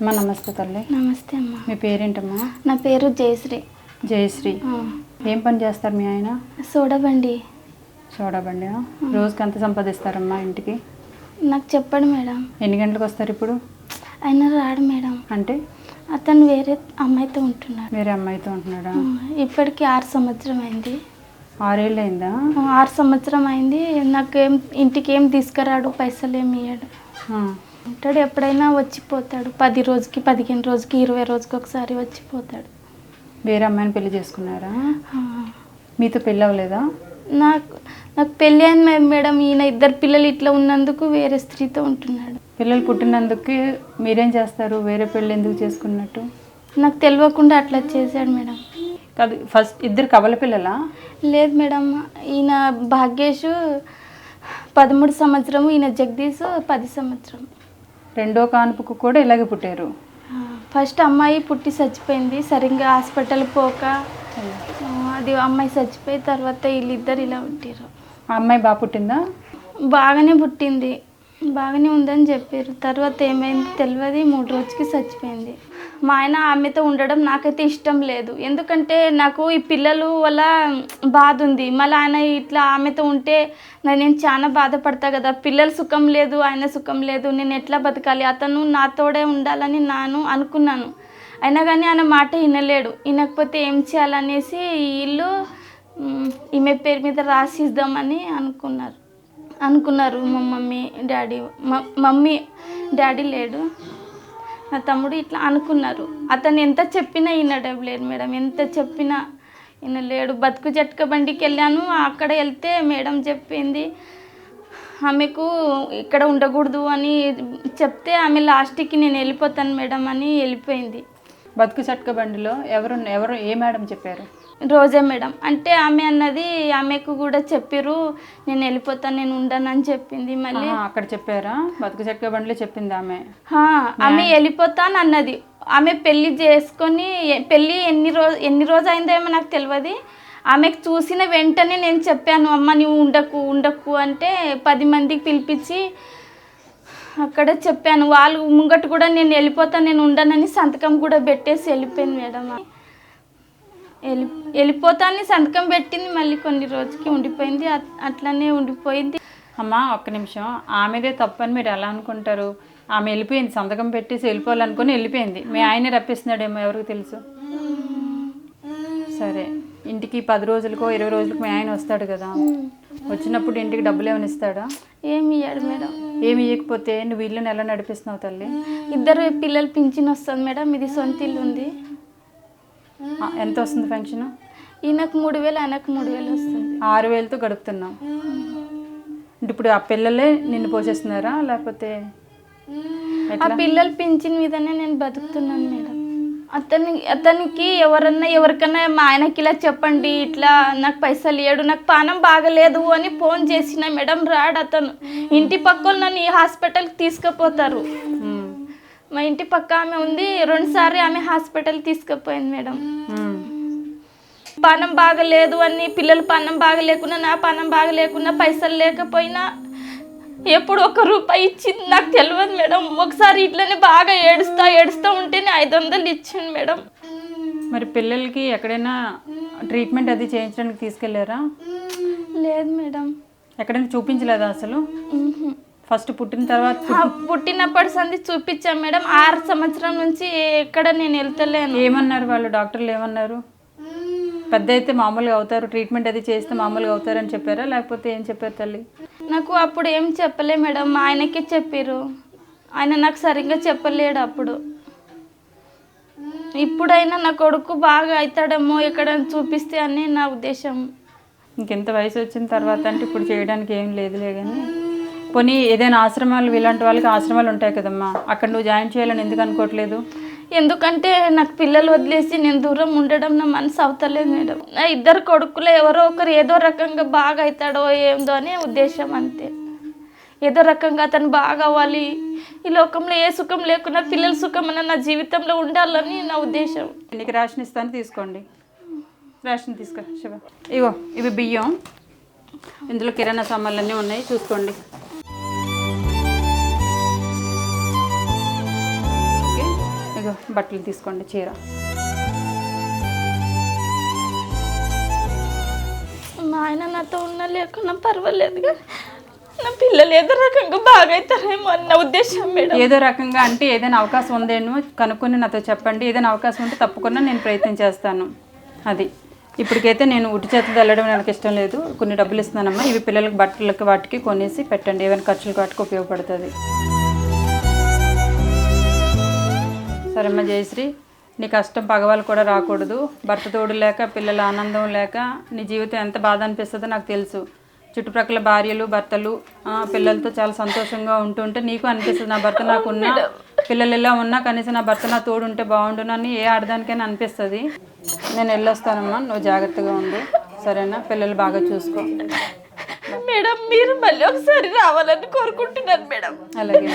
అమ్మా నమస్తే తల్లి. నమస్తే అమ్మా. మీ పేరేంటమ్మా? నా పేరు జయశ్రీ. జయశ్రీ. ఏం పని చేస్తారు మీ ఆయన? చూడబండి చూడబండి రోజుకి ఎంత సంపాదిస్తారమ్మా ఇంటికి? నాకు చెప్పండి మేడం. ఎన్ని గంటలకు వస్తారు ఇప్పుడు? ఆయన రాడు మేడం. అంటే? అతను వేరే అమ్మాయితో ఉంటున్నాడు. వేరే అమ్మాయితో ఉంటున్నాడా? ఇప్పటికి ఆరు సంవత్సరం అయింది. ఆరేళ్ళు అయిందా? ఆరు సంవత్సరం అయింది. నాకేం ఇంటికి ఏం తీసుకురాడు పైసలు ఏమి ఇయ్యడు. ఉంటాడు. ఎప్పుడైనా వచ్చిపోతాడు. పది రోజుకి పదిహేను రోజుకి ఇరవై రోజుకి ఒకసారి వచ్చిపోతాడు. వేరే అమ్మాయిని పెళ్ళి చేసుకున్నారా? మీతో పెళ్ళి అవ్వలేదా? నాకు నాకు పెళ్ళి అయింది మేడం. ఈయన ఇద్దరు పిల్లలు ఇట్లా ఉన్నందుకు వేరే స్త్రీతో ఉంటున్నాడు. పిల్లలు పుట్టినందుకు మీరేం చేస్తారు? వేరే పెళ్ళి ఎందుకు చేసుకున్నట్టు? నాకు తెలియకుండా అట్లా చేశాడు మేడం. కాదు ఫస్ట్ ఇద్దరు కవల పిల్లలా? లేదు మేడం. ఈయన భాగ్యేష్ పదమూడు సంవత్సరం ఈయన జగదీష్ పది సంవత్సరం రెండో కానుపుకు కూడా ఇలాగే పుట్టారు. ఫస్ట్ అమ్మాయి పుట్టి చచ్చిపోయింది. సరిగ్గా హాస్పిటల్ పోక అది అమ్మాయి చచ్చిపోయి తర్వాత వీళ్ళిద్దరు ఇలా పుట్టారు ఆ అమ్మాయి బాగా పుట్టిందా? బాగానే పుట్టింది. బాగానే ఉందని చెప్పారు. తర్వాత ఏమైంది? తెలియదు మూడు రోజుకి చచ్చిపోయింది. మా ఆయన ఆమెతో ఉండడం నాకైతే ఇష్టం లేదు. ఎందుకంటే నాకు ఈ పిల్లలు వల్ల బాధ ఉంది. మళ్ళీ ఆయన ఇట్లా ఆమెతో ఉంటే నేను చాలా బాధపడతా కదా. పిల్లల సుఖం లేదు ఆయన సుఖం లేదు నేను ఎట్లా బతకాలి? అతను నాతోడే ఉండాలని నాను అనుకున్నాను. అయినా కానీ ఆయన మాట వినలేడు. వినకపోతే ఏం చేయాలనేసి ఇల్లు ఈమె పేరు మీద రాసిద్దామని అనుకున్నారు. అనుకున్నారు. మా మమ్మీ డాడీ మమ్మీ డాడీ లేడు. నా తమ్ముడు ఇట్లా అనుకున్నారు. అతను ఎంత చెప్పినా వినడం లేదు మేడం. ఎంత చెప్పినా ఈయన లేడు బతుకు జట్క బండికి వెళ్ళాను. అక్కడ వెళ్తే మేడం చెప్పింది ఆమెకు ఇక్కడ ఉండకూడదు అని చెప్తే ఆమె లాస్ట్కి నేను వెళ్ళిపోతాను మేడం అని వెళ్ళిపోయింది. బతుకు చట్క బండిలో ఎవరు ఎవరు ఏ మేడం చెప్పారు? రోజా మేడం. అంటే ఆమె అన్నది ఆమెకు కూడా చెప్పిర్రు నేను వెళ్ళిపోతాను నేను ఉండను అని చెప్పింది మళ్ళీ. అక్కడ చెప్పారా? బతుకు చట్క బండిలో చెప్పింది ఆమె. ఆమె వెళ్ళిపోతాను అన్నది. ఆమె పెళ్ళి చేసుకొని పెళ్ళి ఎన్ని రోజు ఎన్ని రోజు అయిందేమో నాకు తెలియదు ఆమెకు చూసిన వెంటనే నేను చెప్పాను అమ్మ నువ్వు ఉండకు ఉండకు అంటే పది మందికి పిలిపించి అక్కడ చెప్పాను. వాళ్ళు ముంగట కూడా నేను వెళ్ళిపోతాను నేను ఉండనని సంతకం కూడా పెట్టేసి వెళ్ళిపోయింది మేడం. వెళ్ళి వెళ్ళిపోతానని సంతకం పెట్టింది మళ్ళీ కొన్ని రోజుకి ఉండిపోయింది. అట్- అట్లనే ఉండిపోయింది. అమ్మా ఒక్క నిమిషం. ఆమెదే తప్పని మీరు ఎలా అనుకుంటారు? ఆమె వెళ్ళిపోయింది సంతకం పెట్టేసి వెళ్ళిపోవాలనుకుని వెళ్ళిపోయింది. మీ ఆయన రప్పిస్తున్నాడేమో ఎవరికి తెలుసు? సరే. ఇంటికి పది రోజులకో ఇరవై రోజులకు మీ ఆయన వస్తాడు కదా? వచ్చినప్పుడు ఇంటికి డబ్బులు ఏమైనా ఇస్తాడా? ఏమి ఇయ్యాడు మేడం. ఏమి ఇవ్వకపోతే నువ్వు ఇల్లుని ఎలా నడిపిస్తున్నావు తల్లి. ఇద్దరు పిల్లలు పింఛన్ వస్తుంది మేడం ఇది సొంత ఇల్లు ఉంది. ఆ, ఎంత వస్తుంది పెన్షన్? ఈయనకు మూడు వేలు ఆయనకు మూడు వేలు వస్తుంది. ఆరు వేలతో గడుపుతున్నావు అంటే ఇప్పుడు ఆ పిల్లలే నిన్ను పోషిస్తున్నారా? లేకపోతే ఆ పిల్లలు పింఛన్ మీదనే నేను బతుకుతున్నాను మేడం. అతని అతనికి ఎవరన్నా ఎవరికన్నా మా ఆయనకి ఇలా చెప్పండి ఇట్లా నాకు పైసలు ఇయ్యడు నాకు పానం బాగలేదు అని ఫోన్ చేసిన మేడం రాడు అతను. ఇంటి పక్కన నన్ను ఈ హాస్పిటల్కి తీసుకుపోతారు. మా ఇంటి పక్క ఆమె ఉంది రెండుసార్లు ఆమె హాస్పిటల్ తీసుకుపోయింది మేడం. పానం బాగలేదు అని పిల్లలు పానం బాగలేకున్నా నా పానం బాగలేకున్నా పైసలు లేకపోయినా ఎప్పుడు ఒక రూపాయి ఇచ్చింది నాకు తెలియదు మేడం. ఒకసారి ఇట్లనే బాగా ఏడుస్తా ఏడుస్తా ఉంటేనే ఐదు వందలు ఇచ్చింది మేడం. మరి పిల్లలకి ఎక్కడైనా ట్రీట్మెంట్ అది చేయించడానికి తీసుకెళ్ళారా? లేదు మేడం. ఎక్కడైనా చూపించలేదా అసలు. ఫస్ట్ పుట్టిన తర్వాత పుట్టినప్పటి సంది చూపించాం మేడం. ఆరు సంవత్సరం నుంచి ఎక్కడ నేను వెళ్తలేను. ఏమన్నారు వాళ్ళు? డాక్టర్లు ఏమన్నారు? పెద్ద అయితే మామూలుగా అవుతారు ట్రీట్మెంట్ అది చేస్తే మామూలుగా అవుతారని చెప్పారా? లేకపోతే ఏం చెప్పారు తల్లి? నాకు అప్పుడు ఏం చెప్పలే మేడం మా ఆయనకే చెప్పారు ఆయన నాకు సరిగ్గా చెప్పలేడు అప్పుడు. ఇప్పుడైనా నా కొడుకు బాగా అవుతాడేమో ఎక్కడ చూపిస్తే అని నా ఉద్దేశం. ఇంకెంత వయసు వచ్చిన తర్వాత అంటే ఇప్పుడు చేయడానికి ఏం లేదులే కానీ పోనీ ఏదైనా ఆశ్రమాలు ఇలాంటి వాళ్ళకి ఆశ్రమాలు ఉంటాయి కదమ్మా. అక్కడ నువ్వు జాయిన్ చేయాలని ఎందుకు అనుకోవట్లేదు? ఎందుకంటే నాకు పిల్లలు వదిలేసి నేను దూరం ఉండడం నా మనసు అవుతలేదు మేడం. నా ఇద్దరు కొడుకులు ఎవరో ఒకరు ఏదో రకంగా బాగా అవుతాడో ఏందో అనే ఉద్దేశం అంతే. ఏదో రకంగా అతను బాగా అవ్వాలి. ఈ లోకంలో ఏ సుఖం లేకున్నా పిల్లల సుఖం అన్న నా జీవితంలో ఉండాలని నా ఉద్దేశం. నీకు రేషన్ ఇస్తాను తీసుకోండి. రేషన్ తీసుకో శివ. ఇగో ఇవి బియ్యం. ఇందులో కిరాణా సామాన్లు అన్నీ ఉన్నాయి చూసుకోండి. బట్టలు తీసుకోండి చీర. మా ఆయన నాతో ఉన్న లేకున్నా పర్వాలేదు కానీ నా పిల్లలు ఏదో రకంగా బాగా అవుతారేమో అన్న ఉద్దేశం మేడం. ఏదో రకంగా అంటే ఏదైనా అవకాశం ఉందేమో కనుక్కొని నాతో చెప్పండి. ఏదైనా అవకాశం ఉంటే తప్పకుండా నేను ప్రయత్నం చేస్తాను. అది. ఇప్పటికైతే నేను ఉట్టి చేతులు వెళ్ళడం నాకు ఇష్టం లేదు. కొన్ని డబ్బులు ఇస్తున్నానమ్మా. ఇవి పిల్లలకి బట్టలకి వాటికి కొనేసి పెట్టండి. ఏమైనా ఖర్చులకు వాటికి ఉపయోగపడుతుంది. సరేమ్మా జయశ్రీ. నీ కష్టం పగవాళ్ళు కూడా రాకూడదు. భర్త తోడు లేక పిల్లల ఆనందం లేక నీ జీవితం ఎంత బాధ అనిపిస్తుందో నాకు తెలుసు. చుట్టుప్రక్కల భార్యలు భర్తలు పిల్లలతో చాలా సంతోషంగా ఉంటుంటే నీకు అనిపిస్తుంది. నా భర్త నాకు ఉన్నా పిల్లలు ఎలా ఉన్నా కనీసం నా భర్త నా తోడు ఉంటే బాగుండునని ఏ ఆడదానికైనా అనిపిస్తుంది. నేను వెళ్ళొస్తానమ్మా నువ్వు జాగ్రత్తగా ఉండు. సరేనా? పిల్లలు బాగా చూసుకో. మేడం మీరు మళ్ళీ ఒకసారి రావాలని కోరుకుంటున్నాను మేడం. అలాగే.